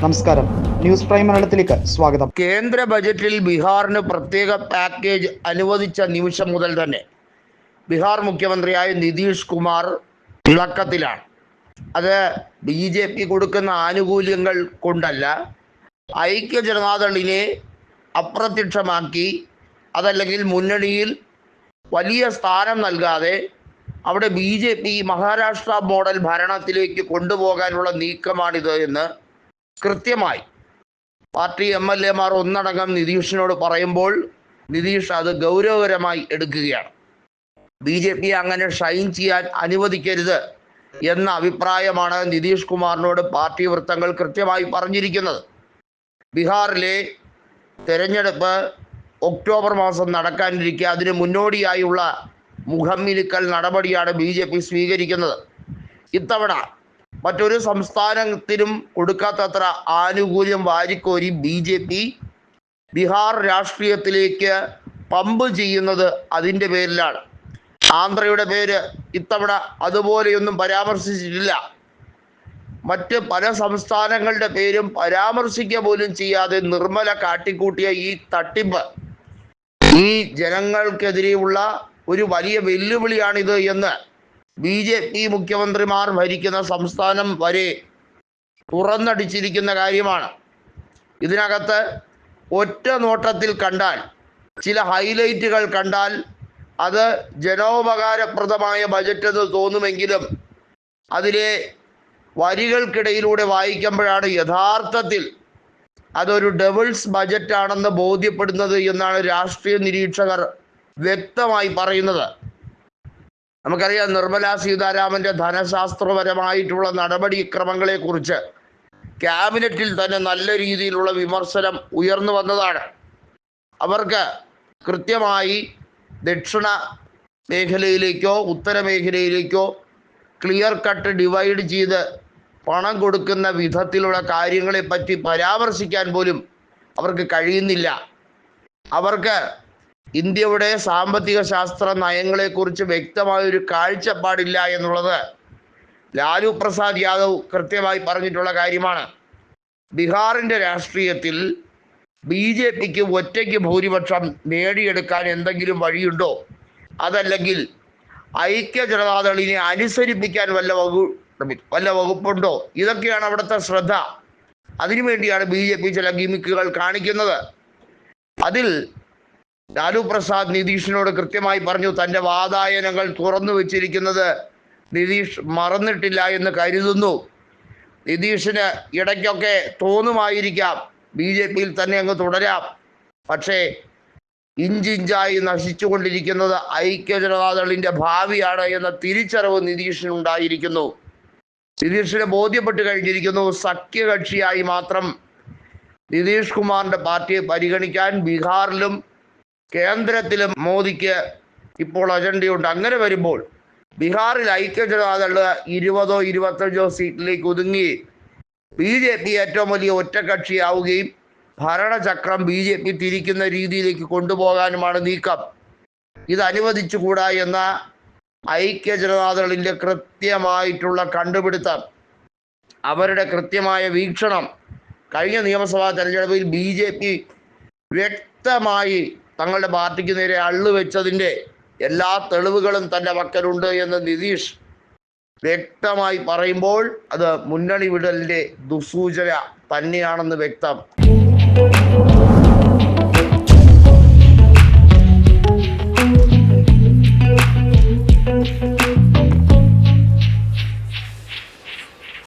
നമസ്കാരം. News prime മലയാളത്തിലേക്ക് സ്വാഗതം. കേന്ദ്ര ബജറ്റിൽ ബീഹാറിന് പ്രത്യേക പാക്കേജ് അനുവദിച്ച നിമിഷം മുതൽ തന്നെ ബീഹാർ മുഖ്യമന്ത്രിയായ നിതീഷ് കുമാർ തിളക്കത്തിലാണ് അത് ബി ജെ പി കൊടുക്കുന്ന ആനുകൂല്യങ്ങൾ കൊണ്ടല്ല ഐക്യ ജനതാദളിനെ അപ്രത്യക്ഷമാക്കി അതല്ലെങ്കിൽ മുന്നണിയിൽ വലിയ സ്ഥാനം നൽകാതെ അവിടെ B J P Maharashtra model ഭരണത്തിലേക്ക് കൊണ്ടുപോകാനുള്ള നീക്കമാണിത് എന്ന് കൃത്യമായി. പാർട്ടി എം എൽ എമാർ ഒന്നടങ്കം നിതീഷിനോട് പറയുമ്പോൾ നിതീഷ് അത് ഗൗരവകരമായി എടുക്കുകയാണ്. ബി ജെ പി അങ്ങനെ ഷൈൻ ചെയ്യാൻ അനുവദിക്കരുത് എന്ന അഭിപ്രായമാണ് നിതീഷ് കുമാറിനോട് പാർട്ടി വൃത്തങ്ങൾ കൃത്യമായി പറഞ്ഞിരിക്കുന്നത്. ബീഹാറിലെ തെരഞ്ഞെടുപ്പ് ഒക്ടോബർ മാസം നടക്കാനിരിക്കെ അതിന് മുന്നോടിയായുള്ള മുഖമ്മിനുക്കൽ നടപടിയാണ് ബി സ്വീകരിക്കുന്നത്. ഇത്തവണ മറ്റൊരു സംസ്ഥാനത്തിനും കൊടുക്കാത്തത്ര ആനുകൂല്യം വാരിക്കോരി ബി ജെ പി ബീഹാർ രാഷ്ട്രീയത്തിലേക്ക് പമ്പ് ചെയ്യുന്നത് അതിന്റെ പേരിലാണ്. ആന്ധ്രയുടെ പേര് ഇത്തവണ അതുപോലെയൊന്നും പരാമർശിച്ചിട്ടില്ല. മറ്റ് പല സംസ്ഥാനങ്ങളുടെ പേരും പരാമർശിക്കുക പോലും ചെയ്യാതെ നിർമ്മല കാട്ടിക്കൂട്ടിയ ഈ തട്ടിപ്പ് ഈ ജനങ്ങൾക്കെതിരെയുള്ള ഒരു വലിയ വെല്ലുവിളിയാണിത് എന്ന് ബി ജെ പി മുഖ്യമന്ത്രിമാർ ഭരിക്കുന്ന സംസ്ഥാനം വരെ തുറന്നടിച്ചിരിക്കുന്ന കാര്യമാണ്. ഇതിനകത്ത് ഒറ്റ നോട്ടത്തിൽ കണ്ടാൽ ചില ഹൈലൈറ്റുകൾ കണ്ടാൽ അത് ജനോപകാരപ്രദമായ ബജറ്റ് എന്ന് തോന്നുമെങ്കിലും അതിലെ വരികൾക്കിടയിലൂടെ വായിക്കുമ്പോഴാണ് യഥാർത്ഥത്തിൽ അതൊരു ഡബിൾസ് ബജറ്റ് ആണെന്ന് ബോധ്യപ്പെടുന്നത് എന്നാണ് രാഷ്ട്രീയ നിരീക്ഷകർ വ്യക്തമായി പറയുന്നത്. നമുക്കറിയാം നിർമ്മല സീതാരാമന്റെ ധനശാസ്ത്രപരമായിട്ടുള്ള നടപടിക്രമങ്ങളെക്കുറിച്ച് ക്യാബിനറ്റിൽ തന്നെ നല്ല രീതിയിലുള്ള വിമർശനം ഉയർന്നു വന്നതാണ്. അവർക്ക് കൃത്യമായി ദക്ഷിണ മേഖലയിലേക്കോ ഉത്തര മേഖലയിലേക്കോ ക്ലിയർ കട്ട് ഡിവൈഡ് ചെയ്ത് പണം കൊടുക്കുന്ന വിധത്തിലുള്ള കാര്യങ്ങളെപ്പറ്റി പരാമർശിക്കാൻ പോലും അവർക്ക് കഴിയുന്നില്ല. അവർക്ക് ഇന്ത്യയുടെ സാമ്പത്തിക ശാസ്ത്ര നയങ്ങളെക്കുറിച്ച് വ്യക്തമായ ഒരു കാഴ്ചപ്പാടില്ല എന്നുള്ളത് ലാലു പ്രസാദ് യാദവ് കൃത്യമായി പറഞ്ഞിട്ടുള്ള കാര്യമാണ്. ബീഹാറിന്റെ രാഷ്ട്രീയത്തിൽ ബി ജെ പിക്ക് ഒറ്റയ്ക്ക് ഭൂരിപക്ഷം നേടിയെടുക്കാൻ എന്തെങ്കിലും വഴിയുണ്ടോ? അതല്ലെങ്കിൽ ഐക്യ ജനതാദളിനെ അനുസരിപ്പിക്കാൻ വല്ല വകു വല്ല വകുപ്പുണ്ടോ? ഇതൊക്കെയാണ് അവിടുത്തെ ശ്രദ്ധ. അതിനുവേണ്ടിയാണ് ബി ജെ പി ചില ഗിമിക്കുകൾ കാണിക്കുന്നത്. അതിൽ ലാലു പ്രസാദ് നിതീഷിനോട് കൃത്യമായി പറഞ്ഞു തന്റെ വാതായനങ്ങൾ തുറന്നു വെച്ചിരിക്കുന്നത് നിതീഷ് മറന്നിട്ടില്ല എന്ന് കരുതുന്നു. നിതീഷിന് ഇടയ്ക്കൊക്കെ തോന്നുമായിരിക്കാം. ബി ജെ പിയിൽ തന്നെ അങ്ങ് തുടരാം. പക്ഷേ ഇഞ്ചിഞ്ചായി നശിച്ചുകൊണ്ടിരിക്കുന്നത് ഐക്യ ജനതാദളിന്റെ ഭാവിയാണ് എന്ന തിരിച്ചറിവ് നിതീഷിനുണ്ടായിരിക്കുന്നു. നിതീഷിന് ബോധ്യപ്പെട്ട് കഴിഞ്ഞിരിക്കുന്നു സഖ്യകക്ഷിയായി മാത്രം നിതീഷ് കുമാറിന്റെ പാർട്ടിയെ പരിഗണിക്കാൻ ബീഹാറിലും കേന്ദ്രത്തിലും മോദിക്ക് ഇപ്പോൾ അജണ്ടയുണ്ട്. അങ്ങനെ വരുമ്പോൾ ബീഹാറിൽ ഐക്യ ജനതാദൾ ഇരുപതോ ഇരുപത്തഞ്ചോ സീറ്റിലേക്ക് ഒതുങ്ങി ബി ജെ പി ഏറ്റവും വലിയ ഒറ്റക്കക്ഷിയാവുകയും ഭരണചക്രം ബി ജെ പി തിരിക്കുന്ന രീതിയിലേക്ക് കൊണ്ടുപോകാനുമാണ് നീക്കം. ഇത് അനുവദിച്ചുകൂടാ എന്ന ഐക്യ ജനതാദളിന്റെ കൃത്യമായിട്ടുള്ള കണ്ടുപിടുത്തം. അവരുടെ കൃത്യമായ വീക്ഷണം കഴിഞ്ഞ നിയമസഭാ തെരഞ്ഞെടുപ്പിൽ ബി ജെ പി വ്യക്തമായി തങ്ങളുടെ പാർട്ടിക്ക് നേരെ അള്ളുവെച്ചതിന്റെ എല്ലാ തെളിവുകളും തന്റെ പക്കലുണ്ട് എന്ന് നിതീഷ് വ്യക്തമായി പറയുമ്പോൾ അത് മുന്നണി വിടലിന്റെ ദുസൂചന തന്നെയാണെന്ന് വ്യക്തം.